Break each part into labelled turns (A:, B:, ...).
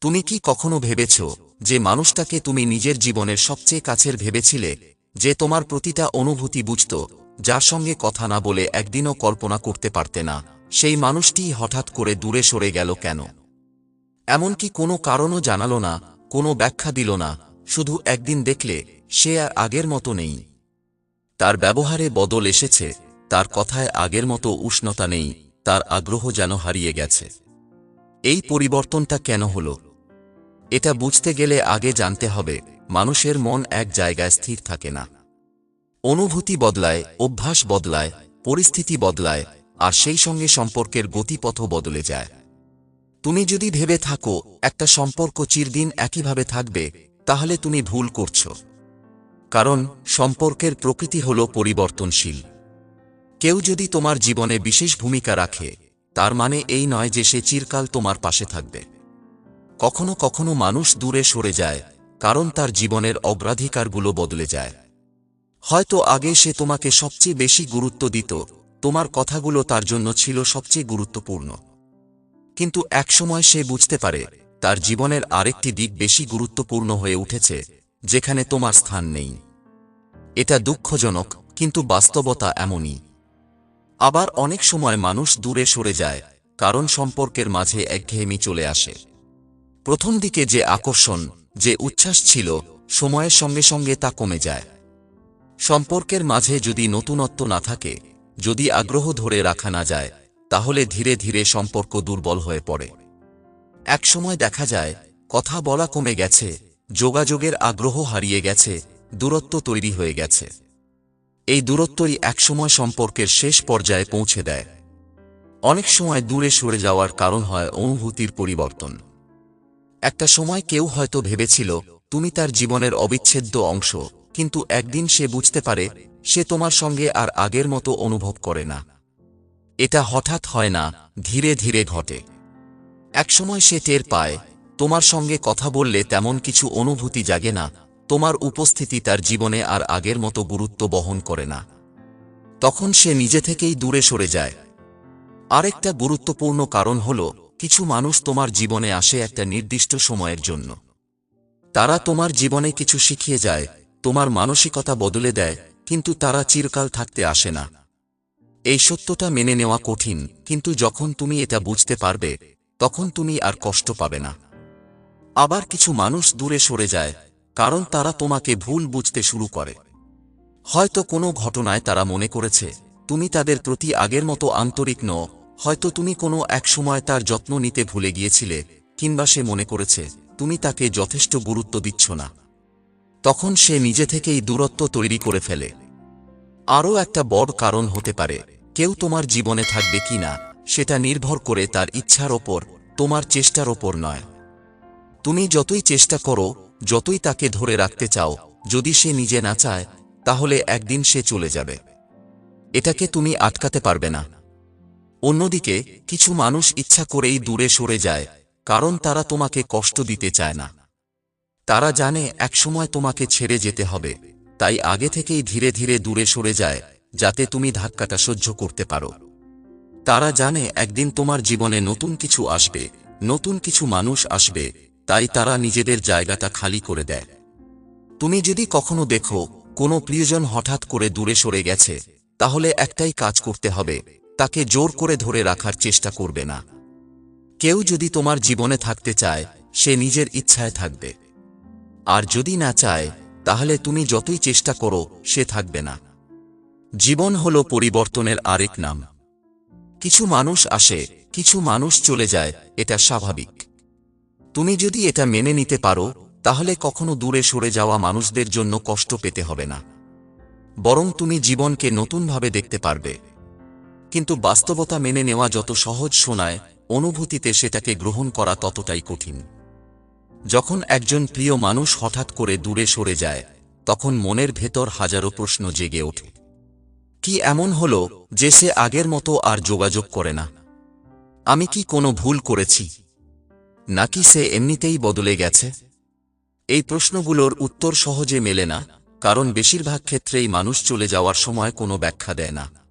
A: তুমি কি কখনো ভেবেছ যে মানুষটাকে তুমি নিজের জীবনের সবচেয়ে কাছের ভেবেছিলে, যে তোমার প্রতিটা অনুভূতি বুঝত, যার সঙ্গে কথা না বলে একদিনও কল্পনা করতে পারতে না? সেই মানুষটি হঠাৎ করে দূরে সরে গেল কেন? এমনকি কোনো কারণও জানালো না, কোনো ব্যাখ্যা দিল না, শুধু একদিন দেখলে সে আর আগের মতো নেই। তার ব্যবহারে বদল এসেছে, তার কথায় আগের মতো উষ্ণতা নেই, তার আগ্রহ যেন হারিয়ে গেছে। এই পরিবর্তনটা কেন হল? এটা বুঝতে গেলে আগে জানতে হবে, মানুষের মন এক জায়গায় স্থির থাকে না। অনুভূতি বদলায়, অভ্যাস বদলায়, পরিস্থিতি বদলায়, আর সেই সঙ্গে সম্পর্কের গতিপথও বদলে যায়। তুমি যদি ভেবে থাকো, একটা সম্পর্ক চিরদিন একইভাবে থাকবে, তাহলে তুমি ভুল করছ। কারণ, সম্পর্কের প্রকৃতি হল পরিবর্তনশীল। কেউ যদি তোমার জীবনে বিশেষ ভূমিকা রাখে, তার মানে এই নয় যে সে চিরকাল তোমার পাশে থাকবে। কখনো কখনো মানুষ দূরে সরে যায়, কারণ তার জীবনের অগ্রাধিকারগুলো বদলে যায়। হয়তো আগে সে তোমাকে সবচেয়ে বেশি গুরুত্ব দিত, তোমার কথাগুলো তার জন্য ছিল সবচেয়ে গুরুত্বপূর্ণ। কিন্তু একসময় সে বুঝতে পারে, তার জীবনের আরেকটি দিক বেশি গুরুত্বপূর্ণ হয়ে উঠেছে, যেখানে তোমার স্থান নেই। এটা দুঃখজনক, কিন্তু বাস্তবতা এমনই। আবার অনেক সময় মানুষ দূরে সরে যায়, কারণ সম্পর্কের মাঝে একঘেয়েমি চলে আসে। প্রথম দিকে যে আকর্ষণ, যে উচ্ছ্বাস ছিল, সময়ের সঙ্গে সঙ্গে তা কমে যায়। সম্পর্কের মাঝে যদি নতুনত্ব না থাকে, যদি আগ্রহ ধরে রাখা না যায়, তাহলে ধীরে ধীরে সম্পর্ক দুর্বল হয়ে পড়ে। একসময় দেখা যায়, কথা বলা কমে গেছে, যোগাযোগের আগ্রহ হারিয়ে গেছে, দূরত্ব তৈরি হয়ে গেছে। এই দূরত্বই একসময় সম্পর্কের শেষ পর্যায়ে পৌঁছে দেয়। অনেক সময় দূরে সরে যাওয়ার কারণ হয় অনুভূতির পরিবর্তন। একটা সময় কেউ হয়তো ভেবেছিল, তুমি তার জীবনের অবিচ্ছেদ্য অংশ, কিন্তু একদিন সে বুঝতে পারে, সে তোমার সঙ্গে আর আগের মতো অনুভব করে না। এটা হঠাৎ হয় না, ধীরে ধীরে ঘটে। একসময় সে টের পায়, তোমার সঙ্গে কথা বললে তেমন কিছু অনুভূতি জাগে না, তোমার উপস্থিতি তার জীবনে আর আগের মতো গুরুত্ব বহন করে না। তখন সে নিজে থেকেই দূরে সরে যায়। আরেকটা গুরুত্বপূর্ণ কারণ হল কিছু মানুষ তোমার জীবনে আসে একটা নির্দিষ্ট সময়ের জন্য। তারা তোমার জীবনে কিছু শিখিয়ে যায়, তোমার মানসিকতা বদলে দেয়, কিন্তু তারা চিরকাল থাকতে আসে না। এই সত্যটা মেনে নেওয়া কঠিন, কিন্তু যখন তুমি এটা বুঝতে পারবে, তখন তুমি আর কষ্ট পাবে না। আবার কিছু মানুষ দূরে সরে যায়, কারণ তারা তোমাকে ভুল বুঝতে শুরু করে। হয়তো কোনো ঘটনায় তারা মনে করেছে, তুমি তাদের প্রতি আগের মতো আন্তরিক নও হয়তো তুমি কোনো এক সময় তার যত্ন নিতে ভুলে গিয়েছিলে, কিংবা সে মনে করেছে, তুমি তাকে যথেষ্ট গুরুত্ব দিচ্ছ না। তখন সে নিজে থেকেই দূরত্ব তৈরি করে ফেলে। আরও একটা বড় কারণ হতে পারে, কেউ তোমার জীবনে থাকবে কি না, সেটা নির্ভর করে তার ইচ্ছার ওপর, তোমার চেষ্টার ওপর নয়। তুমি যতই চেষ্টা করো, যতই তাকে ধরে রাখতে চাও, যদি সে নিজে না চায়, তাহলে একদিন সে চলে যাবে। এটাকে তুমি আটকাতে পারবে না। অন্যদিকে, কিছু মানুষ ইচ্ছা করেই দূরে সরে যায়, কারণ তারা তোমাকে কষ্ট দিতে চায় না। তারা জানে একসময় তোমাকে ছেড়ে যেতে হবে, তাই আগে থেকেই ধীরে ধীরে দূরে সরে যায়, যাতে তুমি ধাক্কাটা সহ্য করতে পারো। তারা জানে একদিন তোমার জীবনে নতুন কিছু আসবে, নতুন কিছু মানুষ আসবে, তাই তারা নিজেদের জায়গাটা খালি করে দেয়। তুমি যদি কখনো দেখো, কোনো প্রিয়জন হঠাৎ করে দূরে সরে গেছে, তাহলে একটাই কাজ করতে হবে তাকে জোর করে ধরে রাখার চেষ্টা করবে না। কেউ যদি তোমার জীবনে থাকতে চায়, সে নিজের ইচ্ছায় থাকবে। আর যদি না চায়, তাহলে তুমি যতই চেষ্টা করো, সে থাকবে না। জীবন হল পরিবর্তনের আরেক নাম। কিছু মানুষ আসে, কিছু মানুষ চলে যায়, এটা স্বাভাবিক। তুমি যদি এটা মেনে নিতে পারো, তাহলে কখনো দূরে সরে যাওয়া মানুষদের জন্য কষ্ট পেতে হবে না। বরং তুমি জীবনকে নতুনভাবে দেখতে পারবে। কিন্তু বাস্তবতা মেনে নেওয়া যত সহজ শোনায়, অনুভূতিতে সেটাকে গ্রহণ করা ততটাই কঠিন। যখন একজন প্রিয় মানুষ হঠাৎ করে দূরে সরে যায়, তখন মনের ভেতর হাজারো প্রশ্ন জেগে ওঠে। কি এমন হল যে সে আগের মতো আর যোগাযোগ করে না? আমি কি কোনো ভুল করেছি? নাকি সে এমনিতেই বদলে গেছে? এই প্রশ্নগুলোর উত্তর সহজে মেলে না, কারণ বেশিরভাগ ক্ষেত্রেই মানুষ চলে যাওয়ার সময় কোনো ব্যাখ্যা দেয় না।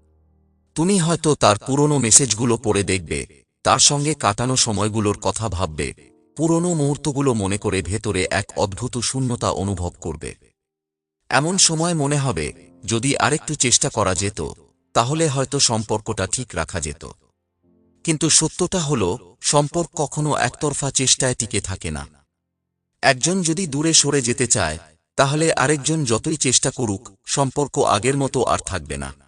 A: তুমি হয়তো তার পুরনো মেসেজগুলো পড়ে দেখবে, তার সঙ্গে কাটানো সময়গুলোর কথা ভাববে, পুরনো মুহূর্তগুলো মনে করে ভেতরে এক অদ্ভুত শূন্যতা অনুভব করবে। এমন সময় মনে হবে, যদি আরেকটু চেষ্টা করা যেত, তাহলে হয়তো সম্পর্কটা ঠিক রাখা যেত। কিন্তু সত্যটা হল, সম্পর্ক কখনো একতরফা চেষ্টায় টিকে থাকে না। একজন যদি দূরে সরে যেতে চায়, তাহলে আরেকজন যতই চেষ্টা করুক, সম্পর্ক আগের মতো আর থাকবে না।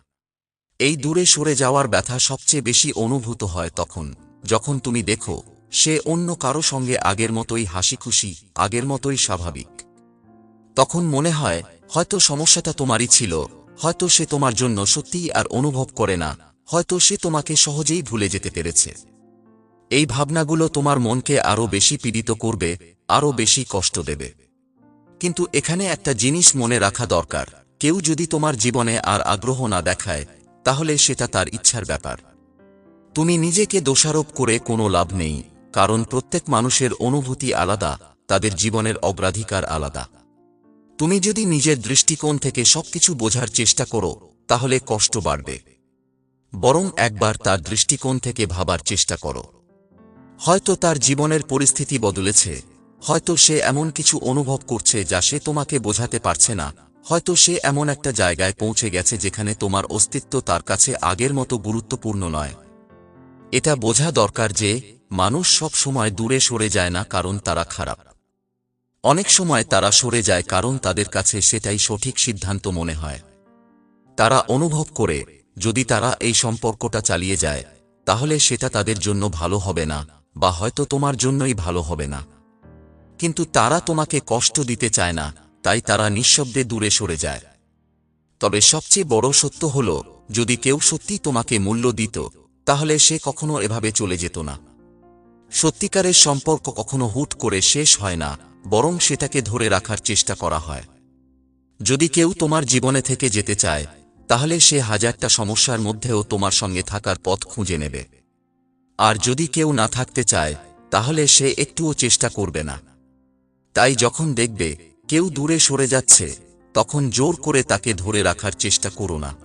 A: এই দূরে সরে যাওয়ার ব্যথা সবচেয়ে বেশি অনুভূত হয় তখন, যখন তুমি দেখো, সে অন্য কারও সঙ্গে আগের মতোই হাসি খুশি আগের মতোই স্বাভাবিক। তখন মনে হয়, হয়তো সমস্যাটা তোমারই ছিল, হয়তো সে তোমার জন্য সত্যিই আর অনুভব করে না, হয়তো সে তোমাকে সহজেই ভুলে যেতে পেরেছে। এই ভাবনাগুলো তোমার মনকে আরও বেশি পীড়িত করবে আরও বেশি কষ্ট দেবে। কিন্তু এখানে একটা জিনিস মনে রাখা দরকার, কেউ যদি তোমার জীবনে আর আগ্রহ না দেখায় তাহলে সেটা তার ইচ্ছার ব্যাপার। তুমি নিজেকে দোষারোপ করে কোনো লাভ নেই, কারণ প্রত্যেক মানুষের অনুভূতি আলাদা, তাদের জীবনের অগ্রাধিকার আলাদা। তুমি যদি নিজের দৃষ্টিকোণ থেকে সবকিছু বোঝার চেষ্টা করো, তাহলে কষ্ট বাড়বে। বরং একবার তার দৃষ্টিকোণ থেকে ভাবার চেষ্টা করো। হয়তো তার জীবনের পরিস্থিতি বদলেছে, হয়তো সে এমন কিছু অনুভব করছে যা সে তোমাকে বোঝাতে পারছে না হয়তো সে এমন একটা জায়গায় পৌঁছে গেছে যেখানে তোমার অস্তিত্ব তার কাছে আগের মতো গুরুত্বপূর্ণ নয়। এটা বোঝা দরকার যে, মানুষ সব সময় দূরে সরে যায় না কারণ তারা খারাপ। অনেক সময় তারা সরে যায় কারণ তাদের কাছে সেটাই সঠিক সিদ্ধান্ত মনে হয়। তারা অনুভব করে, যদি তারা এই সম্পর্কটা চালিয়ে যায়, তাহলে সেটা তাদের জন্য ভালো হবে না, বা হয়তো তোমার জন্যই ভালো হবে না। কিন্তু তারা তোমাকে কষ্ট দিতে চায় না তাই তারা নিঃশব্দে দূরে সরে যায়। তবে সবচেয়ে বড় সত্য হল, যদি কেউ সত্যি তোমাকে মূল্য দিত, তাহলে সে কখনো এভাবে চলে যেত না। সত্যিকারের সম্পর্ক কখনো হুট করে শেষ হয় না, বরং সেটাকে ধরে রাখার চেষ্টা করা হয়। যদি কেউ তোমার জীবনে থেকে যেতে চায়, তাহলে সে হাজারটা সমস্যার মধ্যেও তোমার সঙ্গে থাকার পথ খুঁজে নেবে। আর যদি কেউ না থাকতে চায়, তাহলে সে একটুও চেষ্টা করবে না। তাই যখন দেখবে কেউ দূরে সরে যাচ্ছে, তখন জোর করে তাকে ধরে রাখার চেষ্টা করো না।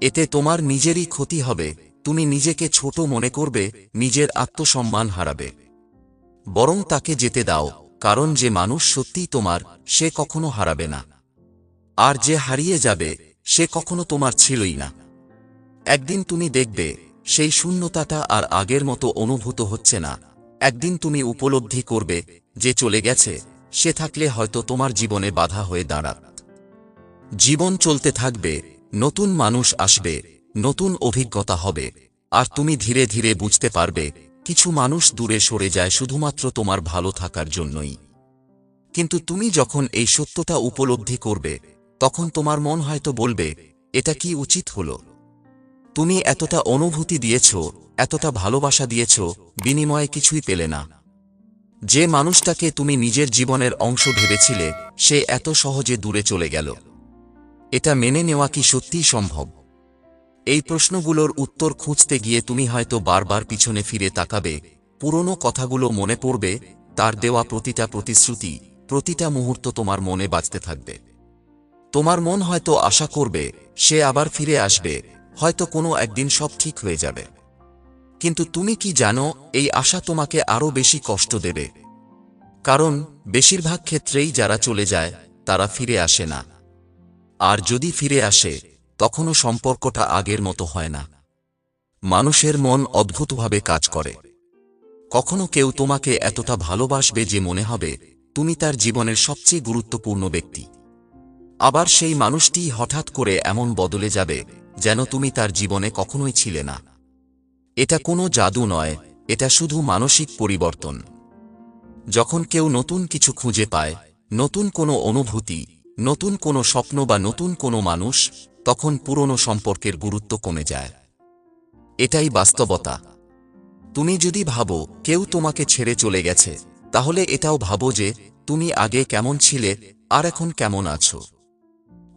A: এতে তোমার নিজেরই ক্ষতি হবে, তুমি নিজেকে ছোট মনে করবে, নিজের আত্মসম্মান হারাবে। বরং তাকে যেতে দাও, কারণ যে মানুষ সত্যিই তোমার, সে কখনো হারাবে না। আর যে হারিয়ে যাবে, সে কখনো তোমার ছিলই না। একদিন তুমি দেখবে, সেই শূন্যতাটা আর আগের মতো অনুভূত হচ্ছে না। একদিন তুমি উপলব্ধি করবে, যে চলে গেছে সে থাকলে হয়তো তোমার জীবনে বাধা হয়ে দাঁড়াত। জীবন চলতে থাকবে, নতুন মানুষ আসবে, নতুন অভিজ্ঞতা হবে, আর তুমি ধীরে ধীরে বুঝতে পারবে, কিছু মানুষ দূরে সরে যায় শুধুমাত্র তোমার ভালো থাকার জন্যই। কিন্তু তুমি যখন এই সত্যটা উপলব্ধি করবে, তখন তোমার মন হয়তো বলবে, এটা কি উচিত হল? তুমি এতটা অনুভূতি দিয়েছ, এতটা ভালোবাসা দিয়েছ, বিনিময়ে কিছুই পেলে না। যে মানুষটাকে তুমি নিজের জীবনের অংশ ভেবেছিলে, সে এত সহজে দূরে চলে গেল। এটা মেনে নেওয়া কি সত্যিই সম্ভব? এই প্রশ্নগুলোর উত্তর খুঁজতে গিয়ে তুমি হয়তো বারবার পিছনে ফিরে তাকাবে, পুরনো কথাগুলো মনে পড়বে, তার দেওয়া প্রতিটা প্রতিশ্রুতি, প্রতিটা মুহূর্ত তোমার মনে বাঁচতে থাকবে। তোমার মন হয়তো আশা করবে, সে আবার ফিরে আসবে, হয়তো কোনো একদিন সব ঠিক হয়ে যাবে। কিন্তু তুমি কি জানো, এই আশা তোমাকে আরও বেশি কষ্ট দেবে। কারণ, বেশিরভাগ ক্ষেত্রেই যারা চলে যায়, তারা ফিরে আসে না। আর যদি ফিরে আসে, তখনও সম্পর্কটা আগের মতো হয় না। মানুষের মন অদ্ভুতভাবে কাজ করে। কখনো কেউ তোমাকে এতটা ভালোবাসবে যে মনে হবে, তুমি তার জীবনের সবচেয়ে গুরুত্বপূর্ণ ব্যক্তি। আবার সেই মানুষটি হঠাৎ করে এমন বদলে যাবে, যেন তুমি তার জীবনে কখনোই ছিলে না। এটা কোনো জাদু নয়, এটা শুধু মানসিক পরিবর্তন। যখন কেউ নতুন কিছু খুঁজে পায়, নতুন কোনো অনুভূতি, নতুন কোনো স্বপ্ন বা নতুন কোনো মানুষ, তখন পুরনো সম্পর্কের গুরুত্ব কমে যায়। এটাই বাস্তবতা। তুমি যদি ভাবো, কেউ তোমাকে ছেড়ে চলে গেছে, তাহলে এটাও ভাবো যে, তুমি আগে কেমন ছিলে, আর এখন কেমন আছো।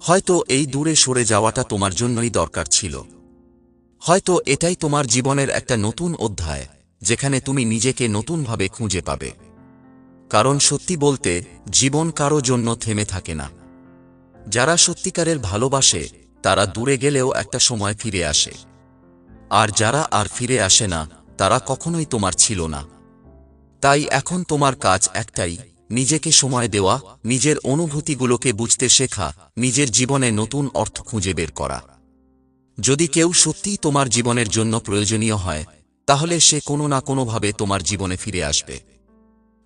A: হয়তো এই দূরে সরে যাওয়াটা তোমার জন্যই দরকার ছিল। হয়তো এটাই তোমার জীবনের একটা নতুন অধ্যায়, যেখানে তুমি নিজেকে নতুনভাবে খুঁজে পাবে। কারণ সত্যি বলতে, জীবন কারও জন্য থেমে থাকে না। যারা সত্যিকারের ভালোবাসে, তারা দূরে গেলেও একটা সময় ফিরে আসে। আর যারা আর ফিরে আসে না, তারা কখনোই তোমার ছিল না। তাই এখন তোমার কাজ একটাই, নিজেকে সময় দেওয়া, নিজের অনুভূতিগুলোকে বুঝতে শেখা, নিজের জীবনে নতুন অর্থ খুঁজে বের করা। যদি কেউ সত্যিই তোমার জীবনের জন্য প্রয়োজনীয় হয়, তাহলে সে কোনো না কোনোভাবে তোমার জীবনে ফিরে আসবে।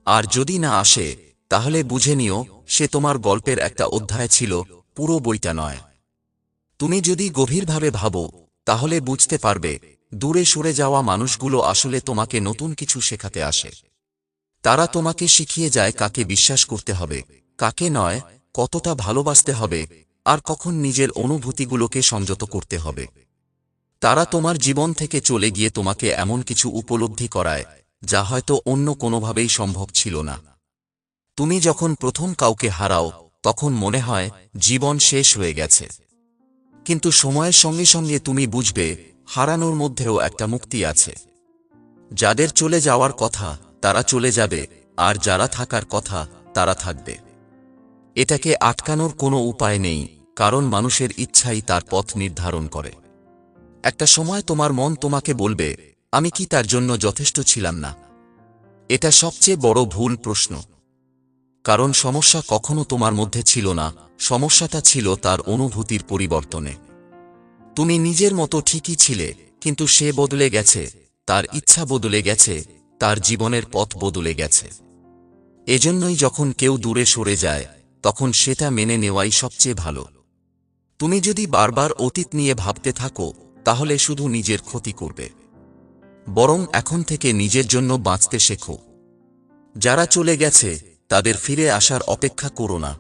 A: আর যদি না আসে, তাহলে বুঝে নিও, সে তোমার গল্পের একটা অধ্যায় ছিল, পুরো বইটা নয়। তুমি যদি গভীরভাবে ভাবো, তাহলে বুঝতে পারবে, দূরে সরে যাওয়া মানুষগুলো আসলে তোমাকে নতুন কিছু শেখাতে আসে। তারা তোমাকে শিখিয়ে যায় কাকে বিশ্বাস করতে হবে, কাকে নয়, কতটা ভালোবাসতে হবে আর কখন নিজের অনুভূতিগুলোকে সংযত করতে হবে। তারা তোমার জীবন থেকে চলে গিয়ে তোমাকে এমন কিছু উপলব্ধি করায়, যা হয়তো অন্য কোনোভাবেই সম্ভব ছিল না। তুমি যখন প্রথম কাউকে হারাও, তখন মনে হয়, জীবন শেষ হয়ে গেছে। কিন্তু সময়ের সঙ্গে সঙ্গে তুমি বুঝবে, হারানোর মধ্যেও একটা মুক্তি আছে। যাদের চলে যাওয়ার কথা, তারা চলে যাবে, আর যারা থাকার কথা, তারা থাকবে। এটাকে আটকানোর কোনো উপায় নেই, কারণ মানুষের ইচ্ছাই তার পথ নির্ধারণ করে। একটা সময় তোমার মন তোমাকে বলবে, আমি কি তার জন্য যথেষ্ট ছিলাম না? এটা সবচেয়ে বড় ভুল প্রশ্ন। কারণ সমস্যা কখনো তোমার মধ্যে ছিল না, সমস্যাটা ছিল তার অনুভূতির পরিবর্তনে। তুমি নিজের মতো ঠিকই ছিলে, কিন্তু সে বদলে গেছে, তার ইচ্ছা বদলে গেছে, তার জীবনের পথ বদলে গেছে। এজন্যই যখন কেউ দূরে সরে যায় তখন সেটা মেনে নেওয়াই সবচেয়ে ভালো। তুমি যদি বারবার অতীত নিয়ে ভাবতে থাকো, তাহলে শুধু নিজের ক্ষতি করবে। বরং এখন থেকে নিজের জন্য বাঁচতে শেখো। যারা চলে গেছে, তাদের ফিরে আসার অপেক্ষা করো না।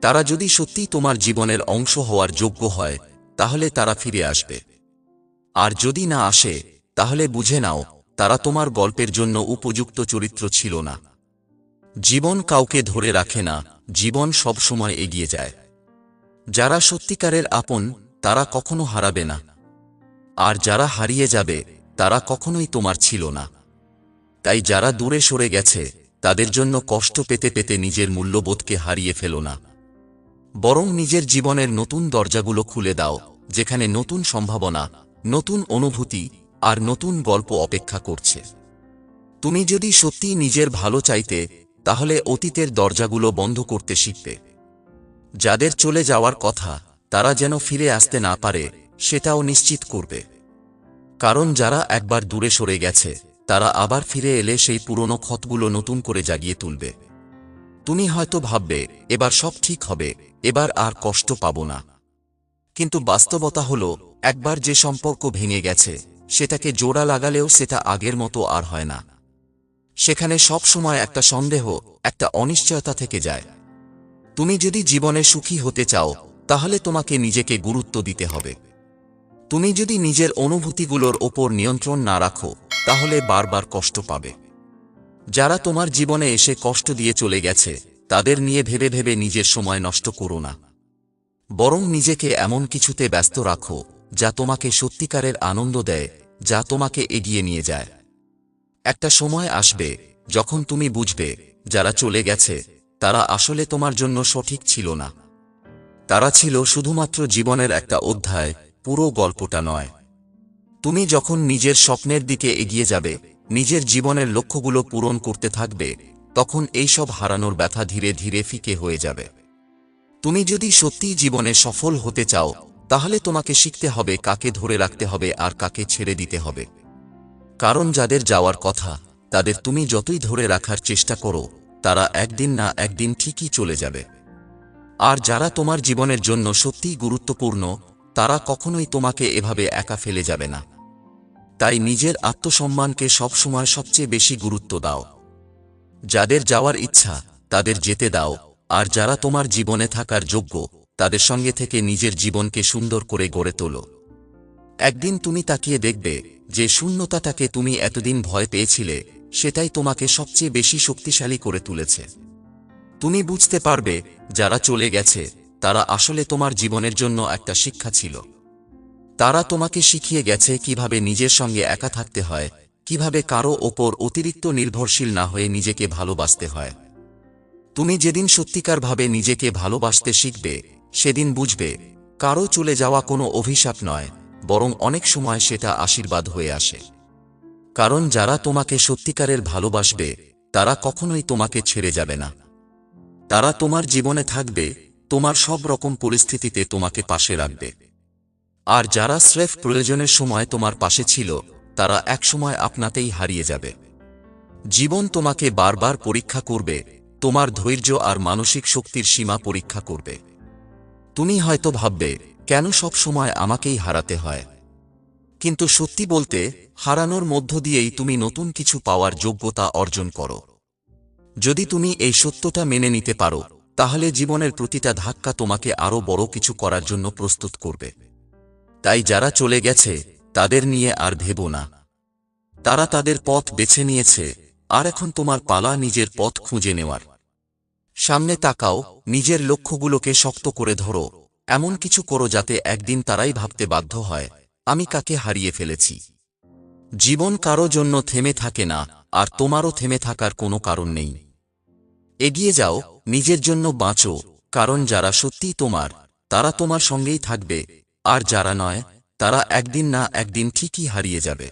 A: তারা যদি সত্যিই তোমার জীবনের অংশ হওয়ার যোগ্য হয়, তাহলে তারা ফিরে আসবে। আর যদি না আসে, তাহলে বুঝে নাও, তারা তোমার গল্পের জন্য উপযুক্ত চরিত্র ছিল না। জীবন কাউকে ধরে রাখে না জীবন সব সময় এগিয়ে যায়। যারা সত্যিকারের আপন, তারা কখনো হারাবে না। আর যারা হারিয়ে যাবে, তারা কখনোই তোমার ছিল না। তাই যারা দূরে সরে গেছে, তাদের জন্য কষ্ট পেতে পেতে নিজের মূল্যবোধকে হারিয়ে ফেলো না। বরং নিজের জীবনের নতুন দরজাগুলো খুলে দাও, যেখানে নতুন সম্ভাবনা, নতুন অনুভূতি আর নতুন গল্প অপেক্ষা করছে। তুমি যদি সত্যি নিজের ভালো চাইতে তাহলে অতীতের দরজাগুলো বন্ধ করতে শিখবে। যাদের চলে যাওয়ার কথা, তারা যেন ফিরে আসতে না পারে, সেটাও নিশ্চিত করবে। কারণ যারা একবার দূরে সরে গেছে, তারা আবার ফিরে এলে সেই পুরনো ক্ষতগুলো নতুন করে জাগিয়ে তুলবে। তুমি হয়তো ভাববে, এবার সব ঠিক হবে, এবার আর কষ্ট পাব না। কিন্তু বাস্তবতা হল, একবার যে সম্পর্ক ভেঙে গেছে, সেটাকে জোড়া লাগালেও সেটা আগের মতো আর হয় না। সেখানে সব সময় একটা সন্দেহ, একটা অনিশ্চয়তা থেকে যায়। তুমি যদি জীবনে সুখী হতে চাও, তাহলে তোমাকে নিজেকে গুরুত্ব দিতে হবে। তুমি যদি নিজের অনুভূতিগুলোর ওপর নিয়ন্ত্রণ না রাখো, তাহলে বারবার কষ্ট পাবে। যারা তোমার জীবনে এসে কষ্ট দিয়ে চলে গেছে, তাদের নিয়ে ভেবে ভেবে নিজের সময় নষ্ট করো না। বরং নিজেকে এমন কিছুতে ব্যস্ত রাখো, যা তোমাকে সত্যিকারের আনন্দ দেয়, যা তোমাকে এগিয়ে নিয়ে যায়। একটা সময় আসবে যখন তুমি বুঝবে যারা চলে গেছে, তারা আসলে তোমার জন্য সঠিক ছিল না। তারা ছিল শুধুমাত্র জীবনের একটা অধ্যায়, পুরো গল্পটা নয়। তুমি যখন নিজের স্বপ্নের দিকে এগিয়ে যাবে, নিজের জীবনের লক্ষ্যগুলো পূরণ করতে থাকবে, তখন এইসব হারানোর ব্যথা ধীরে ধীরে ফিকে হয়ে যাবে। তুমি যদি সত্যিই জীবনে সফল হতে চাও, তাহলে তোমাকে শিখতে হবে কাকে ধরে রাখতে হবে আর কাকে ছেড়ে দিতে হবে। কারণ যাদের যাওয়ার কথা, তাদের তুমি যতই ধরে রাখার চেষ্টা করো, তারা একদিন না একদিন ঠিকই চলে যাবে। আর যারা তোমার জীবনের জন্য সত্যিই গুরুত্বপূর্ণ, তারা কখনোই তোমাকে এভাবে একা ফেলে যাবে না। তাই নিজের আত্মসম্মানকে সবসময় সবচেয়ে বেশি গুরুত্ব দাও। যাদের যাওয়ার ইচ্ছা, তাদের যেতে দাও, আর যারা তোমার জীবনে থাকার যোগ্য, তাদের সঙ্গে থেকে নিজের জীবনকে সুন্দর করে গড়ে তোলো। একদিন তুমি তাকিয়ে দেখবে যে শূন্যতাটাকে তুমি এতদিন ভয় পেয়েছিলে, সেটাই তোমাকে সবচেয়ে বেশি শক্তিশালী করে তুলেছে। তুমি বুঝতে পারবে, যারা চলে গেছে, তারা আসলে তোমার জীবনের জন্য একটা শিক্ষা ছিল। তারা তোমাকে শিখিয়ে গেছে কীভাবে নিজের সঙ্গে একা থাকতে হয়, কীভাবে কারও ওপর অতিরিক্ত নির্ভরশীল না হয়ে নিজেকে ভালোবাসতে হয়। তুমি যেদিন সত্যিকারভাবে নিজেকে ভালোবাসতে শিখবে, সেদিন বুঝবে, কারও চলে যাওয়া কোনো অভিশাপ নয়। বরং অনেক সময় সেটা আশীর্বাদ হয়ে আসে। কারণ যারা তোমাকে সত্যিকারের ভালোবাসবে, তারা কখনোই তোমাকে ছেড়ে যাবে না। তারা তোমার জীবনে থাকবে, তোমার সব রকম পরিস্থিতিতে তোমাকে পাশে রাখবে। আর যারা স্রেফ প্রয়োজনের সময় তোমার পাশে ছিল, তারা একসময় আপনাতেই হারিয়ে যাবে। জীবন তোমাকে বারবার পরীক্ষা করবে, তোমার ধৈর্য আর মানসিক শক্তির সীমা পরীক্ষা করবে। তুমি হয়তো ভাববে কেন সব সময় আমাকেই হারাতে হয়? কিন্তু সত্যি বলতে, হারানোর মধ্য দিয়েই তুমি নতুন কিছু পাওয়ার যোগ্যতা অর্জন করো। যদি তুমি এই সত্যটা মেনে নিতে পারো, তাহলে জীবনের প্রতিটা ধাক্কা তোমাকে আরও বড় কিছু করার জন্য প্রস্তুত করবে। তাই যারা চলে গেছে, তাদের নিয়ে আর ভেবো না। তারা তাদের পথ বেছে নিয়েছে, আর এখন তোমার পালা নিজের পথ খুঁজে নেওয়ার। সামনে তাকাও, নিজের লক্ষ্যগুলোকে শক্ত করে ধরো। এমন কিছু করো যাতে একদিন তারাই ভাবতে বাধ্য হয়, আমি কাকে হারিয়ে ফেলেছি। জীবন কারও জন্য থেমে থাকে না, আর তোমারও থেমে থাকার কোনো কারণ নেই। এগিয়ে যাও, নিজের জন্য বাঁচো, কারণ যারা সত্যি তোমার, তারা তোমার সঙ্গেই থাকবে, আর যারা নয়, তারা একদিন না একদিন ঠিকই হারিয়ে যাবে।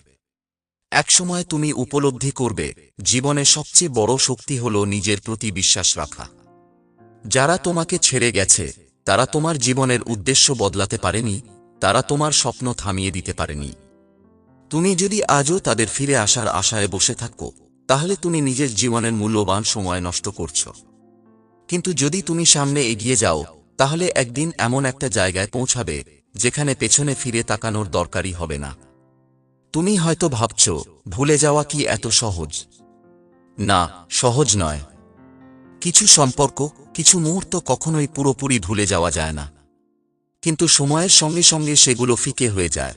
A: একসময় তুমি উপলব্ধি করবে, জীবনে সবচেয়ে বড় শক্তি হল নিজের প্রতি বিশ্বাস রাখা। যারা তোমাকে ছেড়ে গেছে তারা তোমার জীবনের উদ্দেশ্য বদলাতে পারেনি, তারা তোমার স্বপ্ন থামিয়ে দিতে পারেনি। তুমি যদি আজও তাদের ফিরে আসার আশায় বসে থাকো, তাহলে তুমি নিজের জীবনের মূল্যবান সময় নষ্ট করছ। কিন্তু যদি তুমি সামনে এগিয়ে যাও, তাহলে একদিন এমন একটা জায়গায় পৌঁছাবে, যেখানে পেছনে ফিরে তাকানোর দরকারই হবে না। তুমি হয়তো ভাবছ, ভুলে যাওয়া কি এত সহজ? না, সহজ নয়। কিছু সম্পর্ক, কিছু মুহূর্ত কখনোই পুরোপুরি ভুলে যাওয়া যায় না। কিন্তু সময়ের সঙ্গে সঙ্গে সেগুলো ফিকে হয়ে যায়।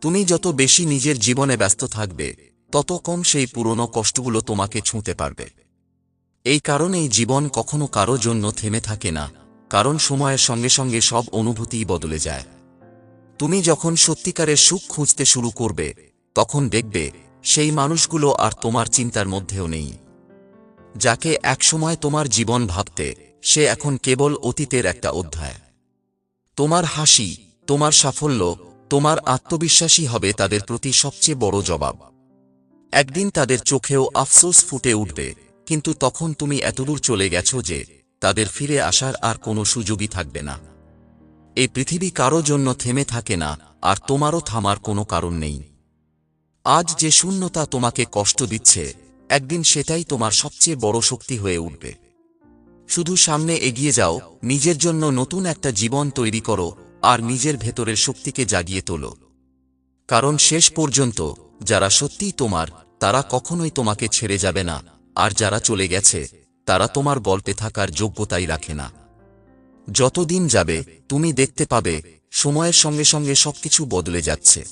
A: তুমি যত বেশি নিজের জীবনে ব্যস্ত থাকবে, তত কম সেই পুরনো কষ্টগুলো তোমাকে ছুঁতে পারবে। এই কারণেই জীবন কখনো কারও জন্য থেমে থাকে না, কারণ সময়ের সঙ্গে সঙ্গে সব অনুভূতিই বদলে যায়। তুমি যখন সত্যিকারের সুখ খুঁজতে শুরু করবে, তখন দেখবে সেই মানুষগুলো আর তোমার চিন্তার মধ্যেও নেই। যাকে একসময় তোমার জীবন ভাবতে, সে এখন কেবল অতীতের একটা অধ্যায়। তোমার হাসি, তোমার সাফল্য, তোমার আত্মবিশ্বাসী হবে তাদের প্রতি সবচেয়ে বড় জবাব। একদিন তাদের চোখেও আফসোস ফুটে উঠবে, কিন্তু তখন তুমি এতদূর চলে গেছো যে, তাদের ফিরে আসার আর কোনো সুযোগই থাকবে না। এই পৃথিবী কারও জন্য থেমে থাকে না, আর তোমারও থামার কোনো কারণ নেই। আজ যে শূন্যতা তোমাকে কষ্ট দিচ্ছে একদিন সেটাই তোমার সবচেয়ে বড় শক্তি হয়ে উঠবে। শুধু সামনে এগিয়ে যাও, নিজের জন্য নতুন একটা জীবন তৈরি করো, আর নিজের ভেতরের শক্তিকে জাগিয়ে তোলো। কারণ শেষ পর্যন্ত, যারা সত্যিই তোমার, তারা কখনোই তোমাকে ছেড়ে যাবে না, আর যারা চলে গেছে, তারা তোমার গল্পে থাকার যোগ্যতাই রাখে না। যতদিন যাবে, তুমি দেখতে পাবে, সময়ের সঙ্গে সঙ্গে সবকিছু বদলে যাচ্ছে।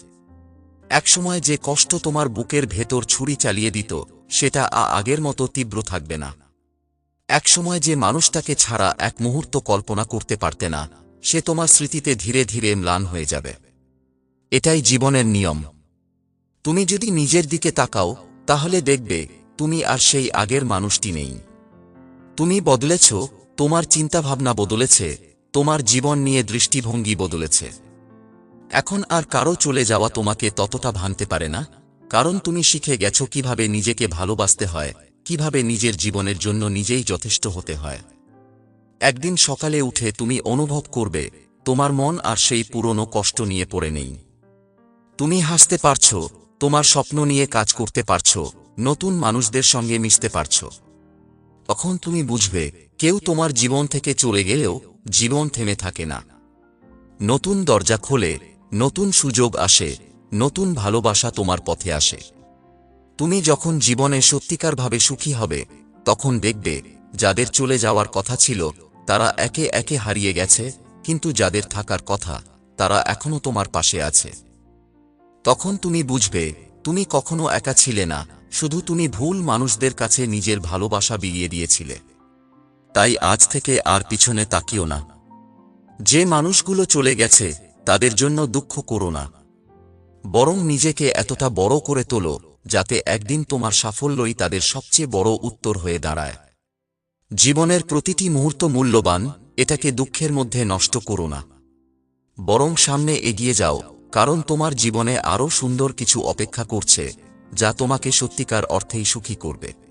A: একসময় যে কষ্ট তোমার বুকের ভেতর ছুরি চালিয়ে দিত সেটা আগের মতো তীব্র থাকবে না। একসময় যে মানুষটাকে ছাড়া এক মুহূর্ত কল্পনা করতে পারতে না, সে তোমার স্মৃতিতে ধীরে ধীরে ম্লান হয়ে যাবে। এটাই জীবনের নিয়ম। তুমি যদি নিজের দিকে তাকাও, তাহলে দেখবে তুমি আর সেই আগের মানুষটি নেই। তুমি বদলেছ, তোমার চিন্তাভাবনা বদলেছে, তোমার জীবন নিয়ে দৃষ্টিভঙ্গি বদলেছে। এখন আর কারও চলে যাওয়া তোমাকে ততটা ভাঙতে পারে না। কারণ তুমি শিখে গেছো কীভাবে নিজেকে ভালোবাসতে হয়, কীভাবে নিজের জীবনের জন্য নিজেই যথেষ্ট হতে হয়। একদিন সকালে উঠে তুমি অনুভব করবে, তোমার মন আর সেই পুরনো কষ্ট নিয়ে পড়ে নেই। তুমি হাসতে পারছ, তোমার স্বপ্ন নিয়ে কাজ করতে পারছ, নতুন মানুষদের সঙ্গে মিশতে পারছ। তখন তুমি বুঝবে, কেউ তোমার জীবন থেকে চলে গেলেও জীবন থেমে থাকে না। নতুন দরজা খোলে, নতুন সুযোগ আসে নতুন ভালোবাসা তোমার পথে আসে। তুমি যখন জীবনে সত্যিকারভাবে সুখী হবে, তখন দেখবে, যাদের চলে যাওয়ার কথা ছিল, তারা একে একে হারিয়ে গেছে, কিন্তু যাদের থাকার কথা, তারা এখনও তোমার পাশে আছে। তখন তুমি বুঝবে, তুমি কখনো একা ছিলে না, শুধু তুমি ভুল মানুষদের কাছে নিজের ভালোবাসা বিলিয়ে দিয়েছিলে। তাই আজ থেকে আর পিছনে তাকিও না। যে মানুষগুলো চলে গেছে, তাদের জন্য দুঃখ করো না। বরং নিজেকে এতটা বড় করে তোলো, যাতে একদিন তোমার সাফল্যই তাদের সবচেয়ে বড় উত্তর হয়ে দাঁড়ায়। জীবনের প্রতিটি মুহূর্ত মূল্যবান, এটাকে দুঃখের মধ্যে নষ্ট করো না। বরং সামনে এগিয়ে যাও, কারণ তোমার জীবনে আরও সুন্দর কিছু অপেক্ষা করছে, যা তোমাকে সত্যিকার অর্থেই সুখী করবে।